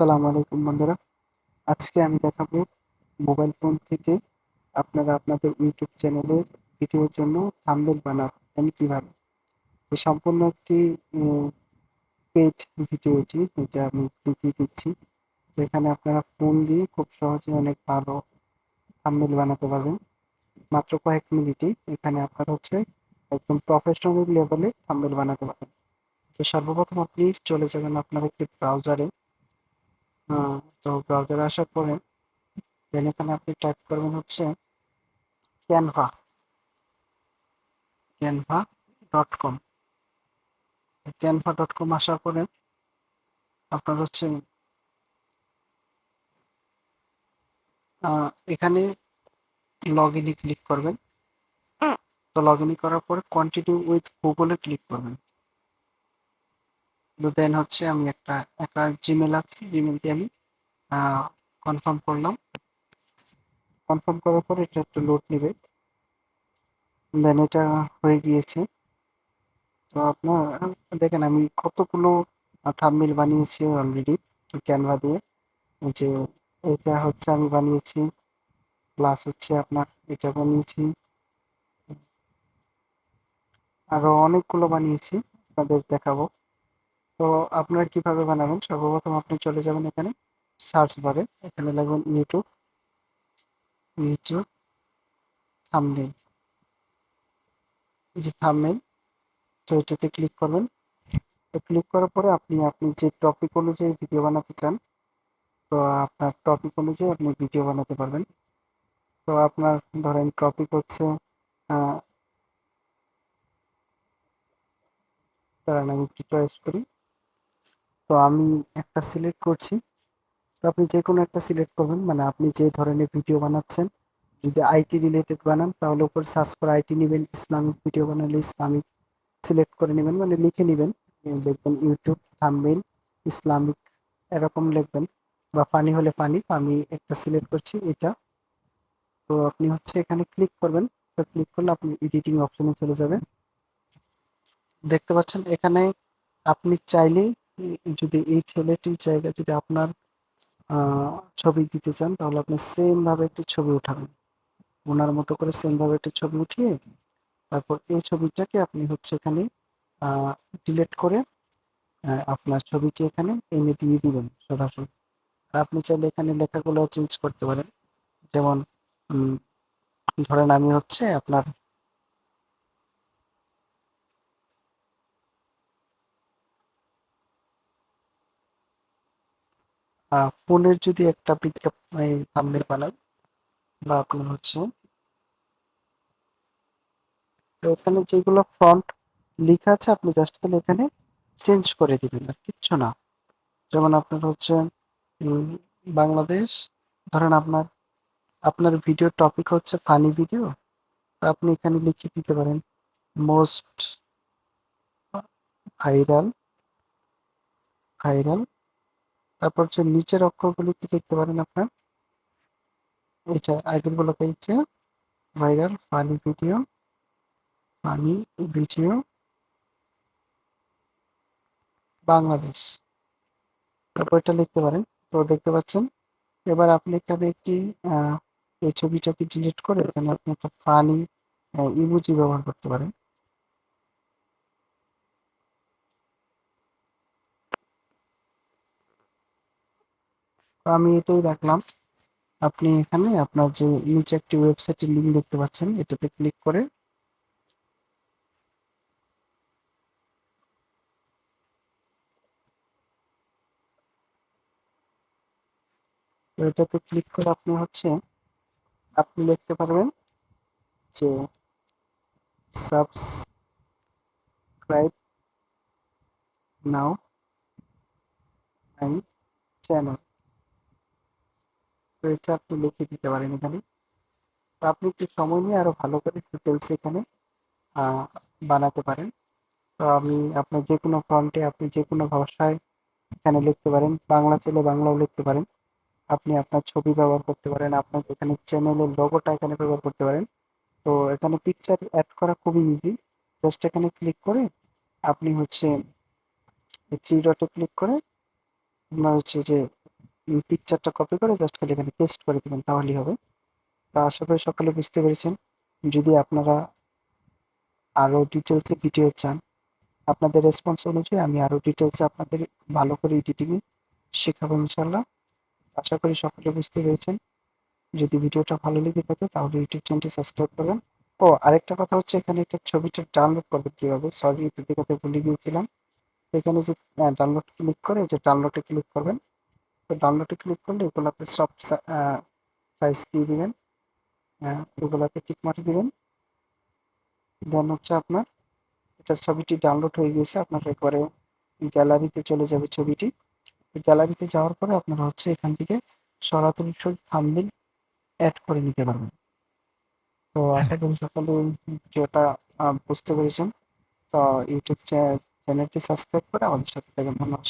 আসসালামু আলাইকুম বন্ধুরা। আজকে আমি দেখাবো মোবাইল ফোন থেকে আপনারা আপনাদের ইউটিউব চ্যানেলের ভিডিওর জন্য থাম্বনেল বানাবেন কীভাবে। তো সম্পূর্ণ একটি পেড ভিডিও এটি আমি ফ্রিতে দিচ্ছি। যেখানে আপনারা ফোন দিয়ে খুব সহজে অনেক ভালো থাম্বনেল বানাতে পারবেন। মাত্র কয়েক মিনিটে এখানে আপনারা হচ্ছে একদম প্রফেশনাল লেভেলে থাম্বনেল বানাতে পারবেন। তো সর্বপ্রথম আপনি চলে যাবেন আপনার একটি ব্রাউজারে তো ব্রাউজারে আসার পরে দেন এখানে আপনি টাইপ করবেন হচ্ছে Canva Canva dot com Canva dot com আসার পরে আপনার হচ্ছে এখানে লগ ইনে ক্লিক করবেন। তো লগ ইন করার পরে কন্টিনিউ উইথ গুগলে ক্লিক করবেন। দেন হচ্ছে আমি একটা একটা জিমেল আছে জিমেল দিয়ে আমি কনফার্ম করলাম। কনফার্ম করার পর এটা একটু লোড নেবে। দেন এটা হয়ে গিয়েছে। তো আপনার, দেখেন আমি কতগুলো থাম্বনেল বানিয়েছি অলরেডি ক্যানভা দিয়ে। যে, এটা হচ্ছে আমি বানিয়েছি প্লাস হচ্ছে আপনার এটা বানিয়েছি। আরও অনেকগুলো বানিয়েছি, আপনাদের দেখাবো। তো আপনারা কীভাবে বানাবেন? সর্বপ্রথম আপনি চলে যাবেন এখানে সার্চ বারে এখানে লিখবেন ইউটিউব ইউটিউব থাম্বনেল যে থাম্বনেল তো এটাতে ক্লিক করবেন। তো ক্লিক করার পরে আপনি আপনি যে টপিক অনুযায়ী ভিডিও বানাতে চান, তো আপনার টপিক অনুযায়ী আপনি ভিডিও বানাতে পারবেন। তো আপনার ধরেন টপিক হচ্ছে দাঁড়ান আমি একটু চয়েস করি। তো আমি একটা সিলেক্ট করছি। তো আপনি যে কোনো একটা সিলেক্ট করবেন। মানে আপনি যে ধরনের ভিডিও বানাচ্ছেন, যদি আইটি রিলেটেড বানান, তাহলে উপর সার্চ করে আইটি নেবেন, ইসলামিক ভিডিও বানালে ইসলামিক সিলেক্ট করে নেবেন মানে লিখে নেবেন। লিখবেন ইউটিউব থাম্বনেল ইসলামিক, এরকম লিখবেন। বা ফানি হলে ফানি আমি একটা সিলেক্ট করছি এটা। তো আপনি হচ্ছে এখানে ক্লিক করবেন। তো ক্লিক করলে আপনি এডিটিং অপশনে চলে যাবেন। দেখতে পাচ্ছেন, এখানে আপনি চাইলে যদি এই ছেলেটির জায়গায় যদি আপনার ছবি দিতে চান, তাহলে আপনি সেম ভাবে একটি ছবি উঠাবেন। ওনার মতো করে সেম ভাবে একটি ছবি উঠিয়ে তারপর এই ছবিটাকে আপনি হচ্ছে এখানে ডিলেট করে আপনার ছবিটি এখানে এনে দিয়ে দিবেন সরাসরি। আর আপনি চাইলে এখানে লেখাগুলো চেঞ্জ করতে পারেন। যেমন ধরেন আমি হচ্ছে আপনার ফোনের যদি একটা পিকআপ থাম্বনেল বানাই, বা আপনার হচ্ছে। এখানে যেগুলো ফ্রন্ট লেখা আছে, আপনি জাস্ট খালি এখানে চেঞ্জ করে দিবেন আর কিচ্ছু না। যেমন আপনার হচ্ছে বাংলাদেশ, ধরেন আপনার আপনার ভিডিও টপিক হচ্ছে ফানি ভিডিও তো আপনি এখানে লিখে দিতে পারেন মোস্ট ভাইরাল ভাইরাল তারপর হচ্ছে নিচের অক্ষরগুলিতে দেখতে পারেন আপনার? এটা আগেরগুলো পেয়েছে viral funny video funny video Bangladesh. তারপর এটা লিখতে পারেন। তো দেখতে পাচ্ছেন, এবার আপনি এখানে একটি এই ছবিটাকে ডিলিট করে এখানে আপনি একটা ফানি ইমোজি ব্যবহার করতে পারেন। আমি এটাই রাখলাম। আপনি এখানে আপনার যে নিচে একটি ওয়েবসাইটের লিঙ্ক দেখতে পাচ্ছেন, এটাতে ক্লিক করে এটাতে ক্লিক করে আপনি হচ্ছে, আপনি দেখতে পারবেন যে সাবস্ক্রাইব নাও চ্যানেল এটা আপনি লিখে দিতে পারেন এখানে। তো আপনি একটু সময় নিয়ে আরও ভালো করে ডিটেলস এখানে বানাতে পারেন। তো আমি আপনার যে কোনো ফ্রন্টে আপনি যে কোনো ভাষায় এখানে লিখতে পারেন, বাংলা চাইলে বাংলাও লিখতে পারেন। আপনি আপনার ছবি ব্যবহার করতে পারেন, আপনার এখানে চ্যানেলের লোগোটা এখানে ব্যবহার করতে পারেন। তো এখানে পিকচার অ্যাড করা খুবই ইজি জাস্ট এখানে ক্লিক করে আপনি হচ্ছে থ্রি ডটে ক্লিক করে আপনার হচ্ছে যে পিকচারটা কপি করে জাস্ট খালি এখানে পেস্ট করে দেবেন, তাহলেই হবে। তা আশা করি সকালে বুঝতে পেরেছেন। যদি আপনারা আরও ডিটেলসে ভিডিও চান, আপনাদের রেসপন্স অনুযায়ী আমি আরও ডিটেলসে আপনাদের ভালো করে এডিটিং শেখাবো ইনশাল্লাহ আশা করি সকলে বুঝতে পেরেছেন। যদি ভিডিওটা ভালো লেগে থাকে তাহলে ইউটিউব চ্যানেলটি সাবস্ক্রাইব করবেন। ও, আরেকটা কথা হচ্ছে এখানে একটা ছবিটা ডাউনলোড করবেন কীভাবে? সরি একটু দেখাতে ভুলে গিয়েছিলাম। এখানে যে ডাউনলোড ক্লিক করে যে ডাউনলোডে ক্লিক করবেন ডাউনলোডে ক্লিক করলে এগুলাতে সব সাইজ দিয়ে দিবেন। আহ, এগুলাতে টিক মারি দিবেন। দেন হচ্ছে আপনার এটা ছবিটি ডাউনলোড হয়ে গেছে আপনার একবারে গ্যালারিতে চলে যাবে ছবিটি। গ্যালারিতে যাওয়ার পরে আপনারা হচ্ছে এখান থেকে সরাসরি থাম্বনেল অ্যাড করে নিতে পারবেন। তো আশা করি সকলে ভিডিওটা বুঝতে পেরেছেন। তো ইউটিউব চ্যানেলটি সাবস্ক্রাইব করে আমাদের সাথে থাকবেন। ধন্যবাদ